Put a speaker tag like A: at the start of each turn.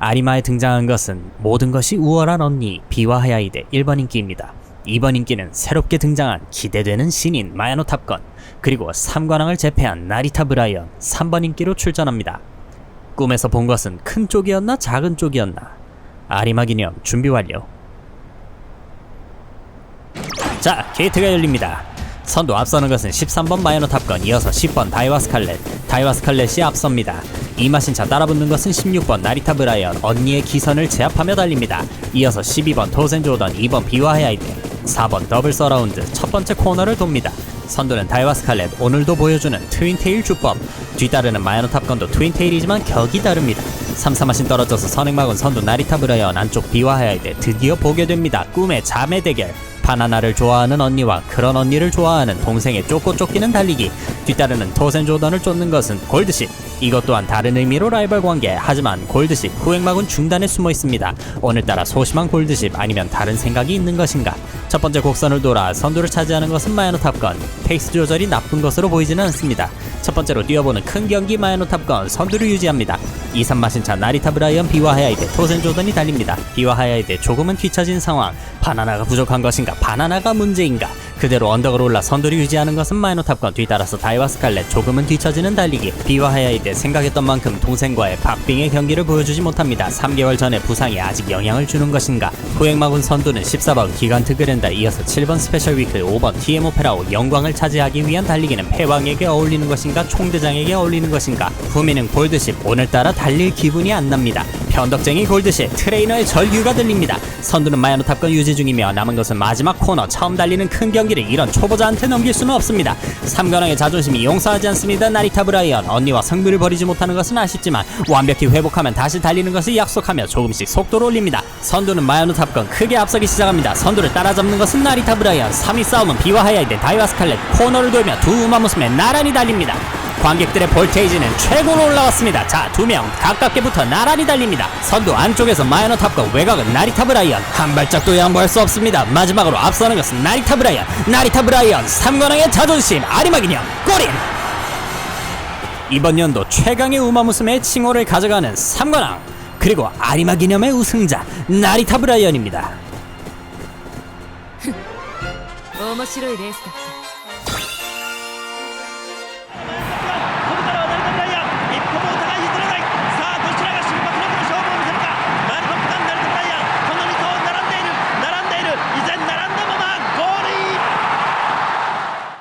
A: 아리마에 등장한 것은 모든 것이 우월한 언니 비와 하야이데 1번 인기입니다. 2번 인기는 새롭게 등장한 기대되는 신인 마야노 탑건 그리고 3관왕을 제패한 나리타 브라이언 3번 인기로 출전합니다. 꿈에서 본 것은 큰 쪽이었나 작은 쪽이었나 아리마 기념 준비 완료. 자 게이트가 열립니다. 선두 앞서는 것은 13번 마이너 탑건 이어서 10번 다이와 스칼렛 다이와 스칼렛이 앞섭니다. 이마신차 따라붙는 것은 16번 나리타 브라이언 언니의 기선을 제압하며 달립니다. 이어서 12번 도센 조던 2번 비와 헤아이드 4번 더블 서라운드 첫 번째 코너를 돕니다. 선두는 다이와 스칼렛 오늘도 보여주는 트윈테일 주법 뒤따르는 마이너 탑건도 트윈테일이지만 격이 다릅니다. 3, 3마신 떨어져서 선행막은 선두 나리타 브라이언 안쪽 비와 헤아이드 드디어 보게 됩니다. 꿈의 자매 대결 바나나를 좋아하는 언니와 그런 언니를 좋아하는 동생의 쫓고 쫓기는 달리기 뒤따르는 토센 조던을 쫓는 것은 골드십 이것 또한 다른 의미로 라이벌 관계. 하지만 골드십 후행막은 중단에 숨어 있습니다. 오늘따라 소심한 골드십 아니면 다른 생각이 있는 것인가 첫 번째 곡선을 돌아 선두를 차지하는 것은 마야노 탑건. 페이스 조절이 나쁜 것으로 보이지는 않습니다. 첫 번째로 뛰어보는 큰 경기 마야노 탑건 선두를 유지합니다. 2, 3 마신 차 나리타 브라이언 비와 하야이데 토센 조던이 달립니다. 비와 하야이데 조금은 뒤처진 상황. 바나나가 부족한 것인가? 바나나가 문제인가? 그대로 언덕을 올라 선두를 유지하는 것은 마이너 탑건. 뒤따라서 다이와 스칼렛 조금은 뒤처지는 달리기. 비와 하야이데 생각했던 만큼 동생과의 박빙의 경기를 보여주지 못합니다. 3개월 전에 부상이 아직 영향을 주는 것인가? 후행마군 선두는 14번 기간트 그랜 다 이어서 7번 스페셜 위클 5번 TM 오페라오 영광을 차지하기 위한 달리기는 패왕에게 어울리는 것인가 총대장에게 어울리는 것인가? 후미는 골드십 오늘따라 달릴 기분이 안 납니다 편덕쟁이 골드십 트레이너의 절규가 들립니다 선두는 마야노 탑건 유지 중이며 남은 것은 마지막 코너 처음 달리는 큰 경기를 이런 초보자한테 넘길 수는 없습니다. 삼관왕의 자존심이 용서하지 않습니다. 나리타 브라이언 언니와 승부를 벌이지 못하는 것은 아쉽지만 완벽히 회복하면 다시 달리는 것을 약속하며 조금씩 속도를 올립니다. 선두는 마야노 탑건 크게 앞서기 시작합니다. 선두를 따라잡는 것은 나리타 브라이언 3위 싸움은 비와 하야이데 다이와 스칼렛 코너를 돌며 두 우마무스메 나란히 달립니다. 관객들의 볼테이지는 최고로 올라왔습니다. 자, 두 명 가깝게 붙어 나란히 달립니다. 선두 안쪽에서 마이너 탑과 외곽은 나리타 브라이언. 한 발짝도 양보할 수 없습니다. 마지막으로 앞서는 것은 나리타 브라이언. 나리타 브라이언 3관왕의 자존심 아리마 기념 꼬린! 이번 연도 최강의 우마무스메의 칭호를 가져가는 3관왕 그리고 아리마 기념의 우승자 나리타 브라이언입니다.
B: 面白いレースだった